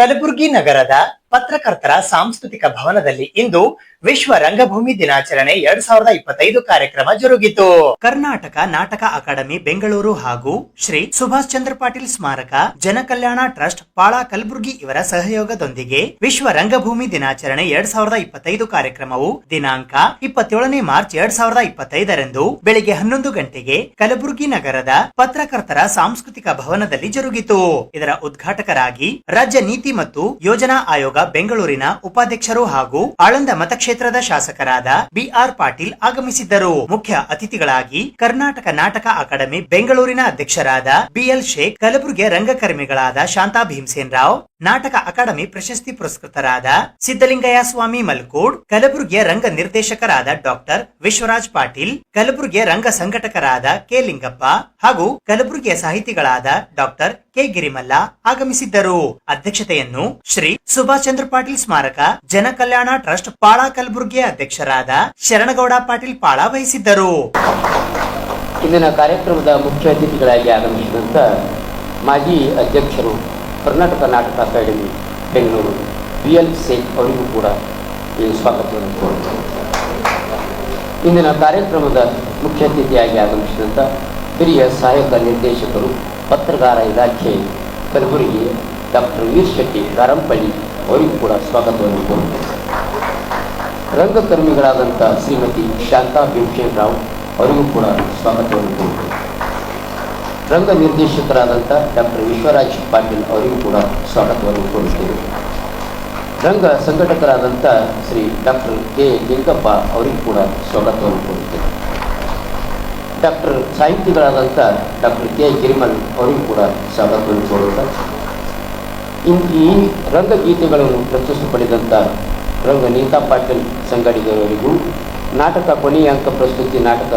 ಕಲಬುರಗಿ ನಗರದ ಪತ್ರಕರ್ತರ ಸಾಂಸ್ಕೃತಿಕ ಭವನದಲ್ಲಿ ಇಂದು ವಿಶ್ವ ರಂಗಭೂಮಿ ದಿನಾಚರಣೆ ಎರಡ್ ಸಾವಿರದ ಇಪ್ಪತ್ತೈದು ಕಾರ್ಯಕ್ರಮ ಜರುಗಿತು. ಕರ್ನಾಟಕ ನಾಟಕ ಅಕಾಡೆಮಿ ಬೆಂಗಳೂರು ಹಾಗೂ ಶ್ರೀ ಸುಭಾಷ್ ಚಂದ್ರ ಪಾಟೀಲ್ ಸ್ಮಾರಕ, ಜನಕಲ್ಯಾಣ ಟ್ರಸ್ಟ್, ಪಾಳ ಕಲಬುರ್ಗಿ ಇವರ ಸಹಯೋಗದೊಂದಿಗೆ ವಿಶ್ವ ರಂಗಭೂಮಿ ದಿನಾಚರಣೆ ಎರಡ್ ಸಾವಿರದ ಇಪ್ಪತ್ತೈದು ಕಾರ್ಯಕ್ರಮವು ದಿನಾಂಕ ಇಪ್ಪತ್ತೇಳನೇ ಮಾರ್ಚ್ ಎರಡ್ ಸಾವಿರದ ಇಪ್ಪತ್ತೈದರಂದು ಬೆಳಿಗ್ಗೆ ಹನ್ನೊಂದು ಗಂಟೆಗೆ ಕಲಬುರ್ಗಿ ನಗರದ ಪತ್ರಕರ್ತರ ಸಾಂಸ್ಕೃತಿಕ ಭವನದಲ್ಲಿ ಜರುಗಿತು. ಇದರ ಉದ್ಘಾಟಕರಾಗಿ ರಾಜ್ಯ ನೀತಿ ಮತ್ತು ಯೋಜನಾ ಆಯೋಗ ಬೆಂಗಳೂರಿನ ಉಪಾಧ್ಯಕ್ಷರು ಹಾಗೂ ಆಳಂದ ಮತಕ್ಷೇತ್ರದ ಶಾಸಕರಾದ ಬಿಆರ್ ಪಾಟೀಲ್ ಆಗಮಿಸಿದ್ದರು. ಮುಖ್ಯ ಅತಿಥಿಗಳಾಗಿ ಕರ್ನಾಟಕ ನಾಟಕ ಅಕಾಡೆಮಿ ಬೆಂಗಳೂರಿನ ಅಧ್ಯಕ್ಷರಾದ ಬಿಎಲ್ ಶೇಖ್ ಕಲಬುರಗಿಯ ರಂಗಕರ್ಮಿಗಳಾದ ಶಾಂತಾ ಭೀಮಸೇನ್ ರಾವ್, ನಾಟಕ ಅಕಾಡೆಮಿ ಪ್ರಶಸ್ತಿ ಪುರಸ್ಕೃತರಾದ ಸಿದ್ದಲಿಂಗಯ್ಯ ಸ್ವಾಮಿ ಮಲ್ಕೋಡ್ ಕಲಬುರಗಿಯ ರಂಗ ನಿರ್ದೇಶಕರಾದ ಡಾಕ್ಟರ್ ವಿಶ್ವರಾಜ್ ಪಾಟೀಲ್ ಕಲಬುರಗಿಯ ರಂಗ ಸಂಘಟಕರಾದ ಕೆ ಲಿಂಗಪ್ಪ ಹಾಗೂ ಕಲಬುರಗಿಯ ಸಾಹಿತಿಗಳಾದ ಡಾಕ್ಟರ್ ಕೆ ಗಿರಿಮಲ್ಲ ಆಗಮಿಸಿದ್ದರು. ಅಧ್ಯಕ್ಷತೆಯನ್ನು ಶ್ರೀ ಸುಭಾಷ್ ಚಂದ್ರ ಪಾಟೀಲ್ ಸ್ಮಾರಕ ಜನ ಕಲ್ಯಾಣ ಟ್ರಸ್ಟ್ ಪಾಳ ಕಲಬುರಗಿಯ ಅಧ್ಯಕ್ಷರಾದ ಶರಣಗೌಡ ಪಾಟೀಲ್ ಪಾಳ ವಹಿಸಿದ್ದರು. ಇಂದಿನ ಕಾರ್ಯಕ್ರಮದ ಮುಖ್ಯ ಅತಿಥಿಗಳಾಗಿ ಆಗಮಿಸಿದಂತ ಮಾಜಿ ಅಧ್ಯಕ್ಷರು ಕರ್ನಾಟಕ ನಾಟಕ ಅಕಾಡೆಮಿ, ಬೆಂಗಳೂರು. ಬಿ ಎಲ್ ಸೇಖ್ ಅವರಿಗೂ ಕೂಡ ಈ ಸ್ವಾಗತವನ್ನು ಕೋರುತ್ತೇನೆ. ಇಂದಿನ ಕಾರ್ಯಕ್ರಮದ ಮುಖ್ಯ ಅತಿಥಿಯಾಗಿ ಆಗಮಿಸಿದಂಥ ಹಿರಿಯ ಸಹಾಯಕ ನಿರ್ದೇಶಕರು ಪತ್ರಗಾರ ಇಲಾಖೆ, ಕಲಬುರಗಿ ಡಾಕ್ಟರ್ ವೀರ್ ಶೆಟ್ಟಿ ಗಾರಂಪಳ್ಳಿ ಅವರಿಗೂ ಕೂಡ ಸ್ವಾಗತವನ್ನು ಕೋರುತ್ತೇನೆ. ರಂಗಕರ್ಮಿಗಳಾದಂಥ ಶ್ರೀಮತಿ ಶಾಂತಾ ಭೀಮಸೇನ್ ರಾವ್ ಅವರಿಗೂ ಕೂಡ ಸ್ವಾಗತವನ್ನು ಕೋರುತ್ತೇನೆ. ರಂಗ ನಿರ್ದೇಶಕರಾದಂಥ ಡಾಕ್ಟರ್ ವಿಶ್ವರಾಜ್ ಪಾಟೀಲ್ ಅವರಿಗೂ ಕೂಡ ಸ್ವಾಗತವನ್ನು ಕೋರುತ್ತೇವೆ ರಂಗ ಸಂಘಟಕರಾದಂಥ ಶ್ರೀ ಡಾಕ್ಟರ್ ಕೆ ಲಿಂಗಪ್ಪ ಅವರಿಗೂ ಕೂಡ ಸ್ವಾಗತವನ್ನು ಕೋರುತ್ತೇವೆ ಡಾಕ್ಟರ್ ಸಾಹಿತಿಗಳಾದಂಥ ಡಾಕ್ಟರ್ ಕೆ ಗಿರಿಮಲ್ ಅವರಿಗೂ ಕೂಡ ಸ್ವಾಗತವನ್ನು ಕೊಡುತ್ತಾರೆ ಇನ್ ಈ ರಂಗಗೀತೆಗಳನ್ನು ಪ್ರಶಸ್ತಿ ಪಡೆದಂಥ ರಂಗ ನೀತಾ ಪಾಟೀಲ್ ಸಂಗಡಿಗರವರಿಗೂ ನಾಟಕ ಕೊನೆಯ ಅಂಕ ಪ್ರಸ್ತುತಿ ನಾಟಕ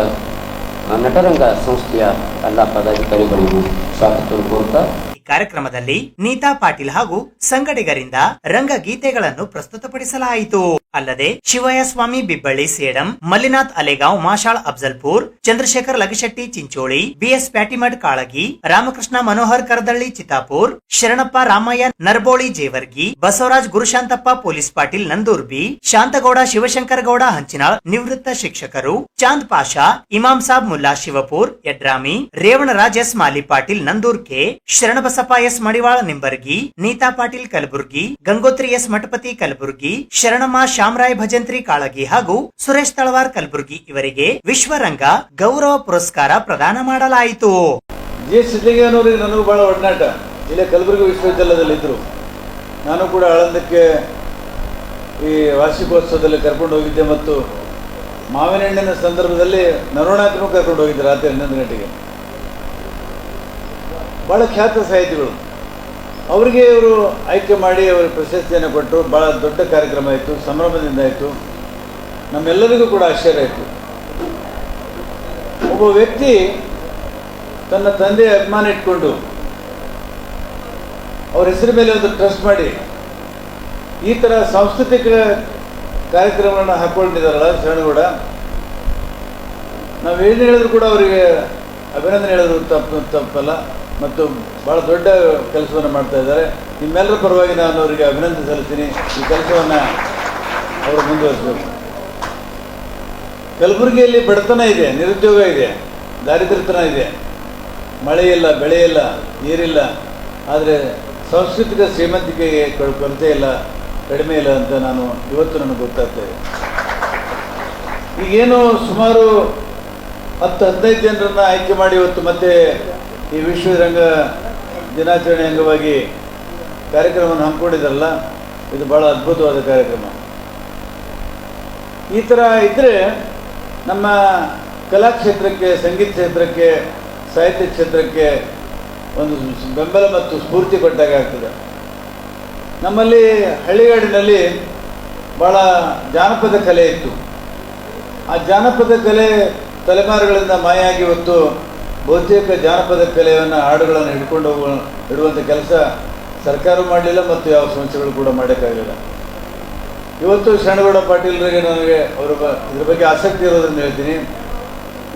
ನಟರಂಗ ಸಂಸ್ಥೆಯ ಎಲ್ಲ ಪದಾಧಿಕಾರಿಗಳಿಗೂ ಸ್ವಾಗತವನ್ನು ಕೋರುತ್ತಾ ಈ ಕಾರ್ಯಕ್ರಮದಲ್ಲಿ ನೀತಾ ಪಾಟೀಲ್ ಹಾಗೂ ಸಂಗಡಿಗರಿಂದ ರಂಗಗೀತೆಗಳನ್ನು ಪ್ರಸ್ತುತಪಡಿಸಲಾಯಿತು. ಅಲ್ಲದೆ ಶಿವಯಸ್ವಾಮಿ ಬಿಬ್ಬಳ್ಳಿ ಸೇಡಂ, ಮಲ್ಲಿನಾಥ್ ಅಲೆಗಾಂವ್ ಮಾಶಾಳ್ ಅಫ್ಜಲ್ಪುರ್, ಚಂದ್ರಶೇಖರ್ ಲಗಶೆಟ್ಟಿ ಚಿಂಚೋಳಿ, ಬಿಎಸ್ ಪ್ಯಾಟಿಮಠ್ ಕಾಳಗಿ, ರಾಮಕೃಷ್ಣ ಮನೋಹರ್ ಕರದಳ್ಳಿ ಚಿತಾಪುರ್ ಶರಣಪ್ಪ ರಾಮಯ್ಯ ನರ್ಬೋಳಿ ಜೇವರ್ಗಿ, ಬಸವರಾಜ್ ಗುರುಶಾಂತಪ್ಪ ಪೊಲೀಸ್ ಪಾಟೀಲ್ ನಂದೂರ್ಬಿ, ಶಾಂತಗೌಡ ಶಿವಶಂಕರ ಗೌಡ ಹಂಚಿನಾಳ್ ನಿವೃತ್ತ ಶಿಕ್ಷಕರು, ಚಾಂದ್ ಪಾಷಾ, ಇಮಾಮ್ ಸಾಬ್ ಮುಲ್ಲಾ ಶಿವಪುರ್ ಯಡ್ರಾಮಿ ರೇವಣರಾಜ್ ಎಸ್ ಮಾಲಿ ಪಾಟೀಲ್ ನಂದೂರ್ ಕೆ ಶರಣಬಸಪ್ಪ ಎಸ್ ಮಡಿವಾಳ ನಿಂಬರ್ಗಿ, ನೀತಾ ಪಾಟೀಲ್ ಕಲಬುರ್ಗಿ, ಗಂಗೋತ್ರಿ ಎಸ್ ಮಠಪತಿ ಕಲಬುರ್ಗಿ, ಶರಣಮ್ಮ ಶಾಮರಾಯ್ ಭಜಂತ್ರಿ ಕಾಳಗಿ ಹಾಗೂ ಸುರೇಶ್ ತಳವಾರ್ ಕಲಬುರ್ಗಿ ಇವರಿಗೆ ವಿಶ್ವರಂಗ ಗೌರವ ಪುರಸ್ಕಾರ ಪ್ರದಾನ ಮಾಡಲಾಯಿತು. ನನಗೂ ಬಹಳ ಒಡನಾಟ. ಇಲ್ಲೇ ಕಲಬುರಗಿ ವಿಶ್ವವಿದ್ಯಾಲಯದಲ್ಲಿ ಇದ್ದರು ನಾನು ಕೂಡ ಆಳಂದಕ್ಕೆ ಈ ವಾರ್ಷಿಕೋತ್ಸವದಲ್ಲಿ ಕರ್ಕೊಂಡು ಹೋಗಿದ್ದೆ ಮತ್ತು ಮಾವಿನ ಹಣ್ಣಿನ ಸಂದರ್ಭದಲ್ಲಿ ನರೋಣಾತ್ಮಕ ಕರ್ಕೊಂಡು ಹೋಗಿದ್ದೆ ರಾತ್ರಿ ಹನ್ನೊಂದು ಗಂಟೆಗೆ. ಭಾಳ ಖ್ಯಾತ ಸಾಹಿತಿಗಳು. ಅವರಿಗೆ ಇವರು ಆಯ್ಕೆ ಮಾಡಿ ಅವರು ಪ್ರಶಸ್ತಿಯನ್ನು ಕೊಟ್ಟರು ಭಾಳ ದೊಡ್ಡ ಕಾರ್ಯಕ್ರಮ ಆಯಿತು, ಸಂಭ್ರಮದಿಂದ ಆಯಿತು. ನಮ್ಮೆಲ್ಲರಿಗೂ ಕೂಡ ಆಶ್ಚರ್ಯ ಆಯಿತು. ಒಬ್ಬ ವ್ಯಕ್ತಿ ತನ್ನ ತಂದೆ ಅಭಿಮಾನ ಇಟ್ಕೊಂಡು ಅವ್ರ ಹೆಸರು ಮೇಲೆ ಒಂದು ಟ್ರಸ್ಟ್ ಮಾಡಿ ಈ ಥರ ಸಾಂಸ್ಕೃತಿಕ ಕಾರ್ಯಕ್ರಮಗಳನ್ನ ಹಾಕ್ಕೊಂಡಿದ್ದಾರಲ್ಲ ಶರಣಗೌಡ. ನಾವು ಏನು ಹೇಳಿದ್ರು ಕೂಡ ಅವರಿಗೆ ಅಭಿನಂದನೆ ಹೇಳಿದ್ರು, ತಪ್ಪು, ತಪ್ಪಲ್ಲ. ಮತ್ತು ಭಾಳ ದೊಡ್ಡ ಕೆಲಸವನ್ನು ಮಾಡ್ತಾ ಇದ್ದಾರೆ. ನಿಮ್ಮೆಲ್ಲರ ಪರವಾಗಿ ನಾನು ಅವರಿಗೆ ಅಭಿನಂದನೆ ಸಲ್ಲಿಸ್ತೀನಿ. ಈ ಕೆಲಸವನ್ನು ಅವರು ಮುಂದುವರಿಸಬೇಕು. ಕಲಬುರಗಿಯಲ್ಲಿ ಬಡತನ ಇದೆ, ನಿರುದ್ಯೋಗ ಇದೆ, ದಾರಿದ್ರ್ಯತನ ಇದೆ. ಮಳೆ ಇಲ್ಲ ಬೆಳೆ ಇಲ್ಲ ನೀರಿಲ್ಲ. ಆದರೆ ಸಾಂಸ್ಕೃತಿಕ ಶ್ರೀಮಂತಿಕೆಗೆ ಕೊರ- ಕೊರತೆ ಇಲ್ಲ, ಕಡಿಮೆ ಇಲ್ಲ ಅಂತ ನಾನು ಇವತ್ತು ನನಗೆ ಗೊತ್ತಾಗ್ತೇವೆ ಈಗೇನು ಸುಮಾರು ಹತ್ತು ಹದಿನೈದು ಜನರನ್ನು ಆಯ್ಕೆ ಮಾಡಿ ಇವತ್ತು ಮತ್ತೆ ಈ ವಿಶ್ವ ರಂಗ ದಿನಾಚರಣೆ ಅಂಗವಾಗಿ ಕಾರ್ಯಕ್ರಮವನ್ನು ಹಮ್ಮಿಕೊಂಡಿದ್ದಾರಲ್ಲ, ಇದು ಭಾಳ ಅದ್ಭುತವಾದ ಕಾರ್ಯಕ್ರಮ. ಈ ಥರ ಇದ್ದರೆ ನಮ್ಮ ಕಲಾಕ್ಷೇತ್ರಕ್ಕೆ ಸಂಗೀತ ಕ್ಷೇತ್ರಕ್ಕೆ, ಸಾಹಿತ್ಯ ಕ್ಷೇತ್ರಕ್ಕೆ ಒಂದು ಬೆಂಬಲ ಮತ್ತು ಸ್ಫೂರ್ತಿ ಕೊಟ್ಟಾಗ ಆಗ್ತದೆ. ನಮ್ಮಲ್ಲಿ ಹಳ್ಳಿಗಾಡಿನಲ್ಲಿ ಭಾಳ ಜಾನಪದ ಕಲೆ ಇತ್ತು. ಆ ಜಾನಪದ ಕಲೆ ತಲೆಮಾರುಗಳಿಂದ ಮಾಯಾಗಿ ಇವತ್ತು ಬಹುತೇಕ ಜಾನಪದ ಕಲೆಯನ್ನು, ಹಾಡುಗಳನ್ನು ಹಿಡ್ಕೊಂಡು ಹೋಗುವ ಇಡುವಂಥ ಕೆಲಸ ಸರ್ಕಾರ ಮಾಡಲಿಲ್ಲ ಮತ್ತು ಯಾವ ಸಂಸ್ಥೆಗಳು ಕೂಡ ಮಾಡೋಕ್ಕಾಗಲಿಲ್ಲ ಇವತ್ತು ಶರಣಗೌಡ ಪಾಟೀಲ್ರಿಗೆ ನನಗೆ ಅವರ ಬ- ಇದ್ರ ಬಗ್ಗೆ ಆಸಕ್ತಿ ಇರೋದನ್ನು ಹೇಳ್ತೀನಿ.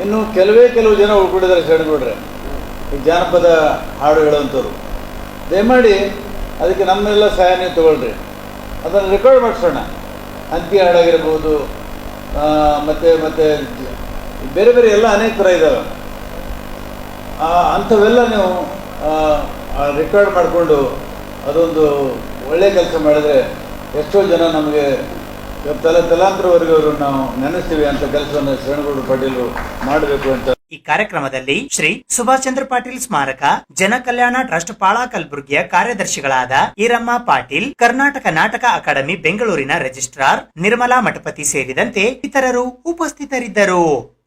ಇನ್ನು ಕೆಲವೇ ಕೆಲವು ಜನ ಉಳ್ಕೊಂಡಿದ್ದಾರೆ ಶರಣಗೌಡ್ರೆ. ಈ ಜಾನಪದ ಹಾಡು ಹೇಳುವಂಥವ್ರು ದಯಮಾಡಿ ಅದಕ್ಕೆ ನಮ್ಮೆಲ್ಲ ಸಹಾಯ ನೀವು ತಗೊಳ್ರಿ. ಅದನ್ನು ರೆಕಾರ್ಡ್ ಮಾಡಿಸೋಣ. ಅಂತಿ ಹಾಡಾಗಿರ್ಬೋದು ಮತ್ತು, ಮತ್ತೆ, ಬೇರೆ ಬೇರೆ ಎಲ್ಲ ಅನೇಕ ಥರ ಇದ್ದಾವೆ ಅಂಥವೆಲ್ಲ ನೀವು ರೆಕಾರ್ಡ್ ಮಾಡಿಕೊಂಡು ಅದೊಂದು ಒಳ್ಳೆಯ ಕೆಲಸ ಮಾಡಿದ್ರೆ ಎಷ್ಟೋ ಜನ ನಮಗೆ ತಲೆ ತಲಾಂತರವರೆಗೂ ಅವರು ನಾವು ನೆನೆಸ್ತೀವಿ ಅಂತ ಕೆಲಸವನ್ನು ಶರಣಗೌಡ ಪಾಟೀಲ್ ಮಾಡಬೇಕು ಅಂತ. ಈ ಕಾರ್ಯಕ್ರಮದಲ್ಲಿ ಶ್ರೀ ಸುಭಾಷ್ ಚಂದ್ರ ಪಾಟೀಲ್ ಸ್ಮಾರಕ, ಜನ ಕಲ್ಯಾಣ ಟ್ರಸ್ಟ್ ಪಾಳ ಕಲ್ಬುರ್ಗಿಯ ಕಾರ್ಯದರ್ಶಿಗಳಾದ ಈರಮ್ಮ ಪಾಟೀಲ್, ಕರ್ನಾಟಕ ನಾಟಕ ಅಕಾಡೆಮಿ ಬೆಂಗಳೂರಿನ ರಿಜಿಸ್ಟ್ರಾರ್ ನಿರ್ಮಲಾ ಮಠಪತಿ ಸೇರಿದಂತೆ ಇತರರು ಉಪಸ್ಥಿತರಿದ್ದರು.